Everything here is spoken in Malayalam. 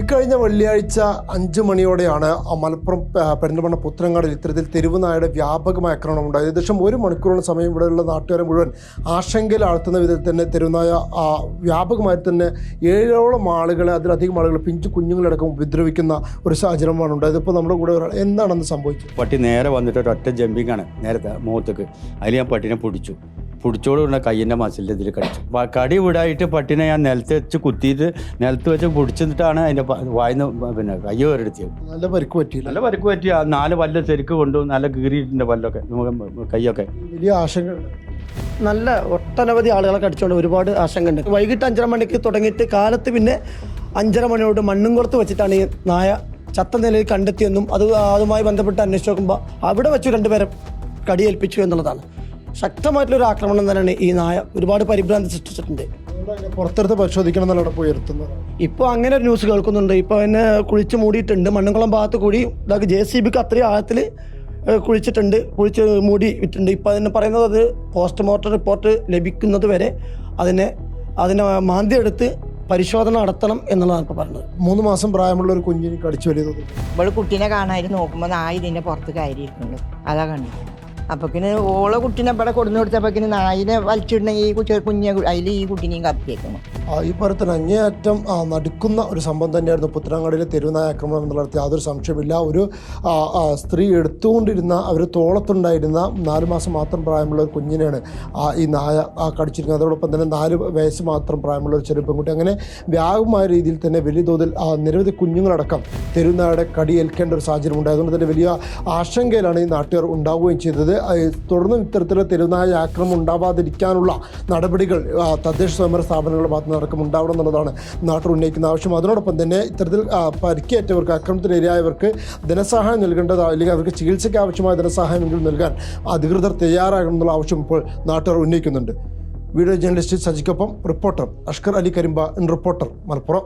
ഇക്കഴിഞ്ഞ വെള്ളിയാഴ്ച അഞ്ച് മണിയോടെയാണ് മലപ്പുറം പെരിന്തൽമണ്ണ പുത്രങ്ങാടിൽ ഇത്തരത്തിൽ തെരുവുനായുടെ വ്യാപകമായ ആക്രമണം ഉണ്ടായത്. ഏകദേശം ഒരു മണിക്കൂറോളം സമയം ഇവിടെയുള്ള നാട്ടുകാരെ മുഴുവൻ ആശങ്കയിൽ ആഴ്ത്തുന്ന വിധത്തിൽ തന്നെ തെരുവുനായ വ്യാപകമായി തന്നെ ഏഴോളം ആളുകളെ അതിലധികം ആളുകൾ പിഞ്ചു കുഞ്ഞുങ്ങളടക്കം ഉപദ്രവിക്കുന്ന ഒരു സാഹചര്യമാണ് ഉണ്ടായത്. ഇപ്പോൾ നമ്മുടെ കൂടെ ഒരാൾ എന്താണെന്ന് സംഭവിച്ചത്? പട്ടി നേരെ വന്നിട്ട് ഒരൊറ്റ ജമ്പിങ്ങാണ് നേരത്തെ മുഖത്തേക്ക്. അതിൽ ഞാൻ പട്ടിനെ പിടിച്ചു. പിടിച്ചോട് കൂടെ കയ്യിന്റെ മസിലിന്റെ ഇതിൽ കടിച്ചു. കടി വിടായിട്ട് പട്ടിനെ ഞാൻ നിലത്ത് വെച്ച് കുത്തിയിട്ട് നിലത്ത് വെച്ച് പിടിച്ചിട്ടാണ് അതിന്റെ വായിന്ന് പിന്നെ കയ്യ് വരെടുത്തിയത് നല്ല പരിക്ക് പറ്റി നല്ല പരിക്ക് പറ്റി. ആ നാല് പല്ല് ശരിക്ക് കൊണ്ടു നല്ല കീറിയിട്ടുണ്ട് പല്ലൊക്കെ മുഖം കയ്യൊക്കെ. വലിയ ആശങ്ക നല്ല ഒട്ടനവധി ആളുകളെ കടിച്ചുകൊണ്ട് ഒരുപാട് ആശങ്ക ഉണ്ട് വൈകിട്ട് അഞ്ചര മണിക്ക് തുടങ്ങിയിട്ട് കാലത്ത് പിന്നെ അഞ്ചര മണിയോട് മണ്ണും കുറത്ത് വെച്ചിട്ടാണ് ഈ നായ ചത്ത നിലയിൽ കണ്ടെത്തിയെന്നും അത് അതുമായി ബന്ധപ്പെട്ട് അന്വേഷിച്ച് നോക്കുമ്പോൾ അവിടെ വെച്ച് രണ്ടുപേരെ കടിയേൽപ്പിച്ചു എന്നുള്ളതാണ്. ശക്തമായിട്ടുള്ള ഒരു ആക്രമണം തന്നെയാണ് ഈ നായ ഒരുപാട് പരിഭ്രാന്തി സൃഷ്ടിച്ചിട്ടുണ്ട്. പുറത്തെടുത്ത് പരിശോധിക്കണം എന്നുള്ള ഉയർത്തുന്നത്. ഇപ്പോൾ അങ്ങനെ ഒരു ന്യൂസ് കേൾക്കുന്നുണ്ട്. ഇപ്പോൾ എന്നെ കുഴിച്ച് മൂടിയിട്ടുണ്ട്. മണ്ണുകുളം ഭാഗത്ത് കൂടി ഇതാക്കി ജെ സി ബിക്ക് അത്രയും ആഴത്തിൽ കുഴിച്ചിട്ടുണ്ട്. കുഴിച്ച് മൂടി ഇട്ടുണ്ട് ഇപ്പോൾ അതിന് പറയുന്നത് അത് പോസ്റ്റ്മോർട്ടം റിപ്പോർട്ട് ലഭിക്കുന്നത് വരെ അതിനെ അതിനെ മാന്തി എടുത്ത് പരിശോധന നടത്തണം എന്നുള്ളതാണ് ഇപ്പോൾ പറഞ്ഞത്. മൂന്ന് മാസം പ്രായമുള്ള ഒരു കുഞ്ഞിനെ കടിച്ചു വലിയ ഇവൾ കുട്ടീനെ കാണാതിന് നോക്കുമ്പോൾ നായ ഇതിന്റെ പുറത്ത് കയറിയിട്ടുണ്ട് അതാ കണ്ടത് പിന്നെ ഓളെ കുട്ടീനെ ഇവിടെ കൊടുന്നു കൊടുത്തപ്പോക്കിന് നായിനെ വലിച്ചിടുന്ന ഈ കുട്ടി കുഞ്ഞെ അതിൽ ഈ കുട്ടീനെയും കപ്പിയേക്കണം ഈ പറഞ്ഞ അങ്ങേയറ്റം നടുക്കുന്ന ഒരു സംഭവം തന്നെയായിരുന്നു. പുത്തനാങ്കാടിയിലെ തെരുവുനായ ആക്രമണം എന്നുള്ളത് യാതൊരു സംശയമില്ല ഒരു സ്ത്രീ എടുത്തുകൊണ്ടിരുന്ന അവർ തോളത്തുണ്ടായിരുന്ന നാല് മാസം മാത്രം പ്രായമുള്ള ഒരു കുഞ്ഞിനെയാണ് ഈ നായ ആ, കടിച്ചിരിക്കുന്നത്. അതോടൊപ്പം തന്നെ നാല് വയസ്സ് മാത്രം പ്രായമുള്ള ഒരു ചെറിയ പെൺകുട്ടി. അങ്ങനെ വ്യാപകമായ രീതിയിൽ തന്നെ വലിയ തോതിൽ നിരവധി കുഞ്ഞുങ്ങളടക്കം തെരുവുനായുടെ കടിയേൽക്കേണ്ട ഒരു സാഹചര്യം ഉണ്ടായതുകൊണ്ട് തന്നെ വലിയ ആശങ്കയിലാണ് ഈ നാട്ടുകാർ ഉണ്ടാവുകയും ചെയ്തത്. തുടർന്നും ഇത്തരത്തിലുള്ള തെരുവുനായ ആക്രമം ഉണ്ടാവാതിരിക്കാനുള്ള നടപടികൾ തദ്ദേശ സ്വയംഭരണ സ്ഥാപനങ്ങളുടെ ഭാഗത്ത് നടക്കും ഉണ്ടാവണം എന്നുള്ളതാണ് നാട്ടിൽ ഉന്നയിക്കുന്ന ആവശ്യം. അതിനോടൊപ്പം തന്നെ ഇത്തരത്തിൽ പരിക്കേറ്റവർക്ക് ആക്രമണത്തിന് ഇരയായവർക്ക് ധനസഹായം നൽകേണ്ടത് അല്ലെങ്കിൽ അവർക്ക് ചികിത്സയ്ക്ക് ആവശ്യമായ ധനസഹായമെങ്കിലും നൽകാൻ അധികൃതർ തയ്യാറാകണം എന്നുള്ള ആവശ്യം ഇപ്പോൾ നാട്ടുകാർ ഉന്നയിക്കുന്നുണ്ട്. Video journalist സജിക്കൊപ്പം reporter Ashkar Ali Karimba in reporter Malappuram.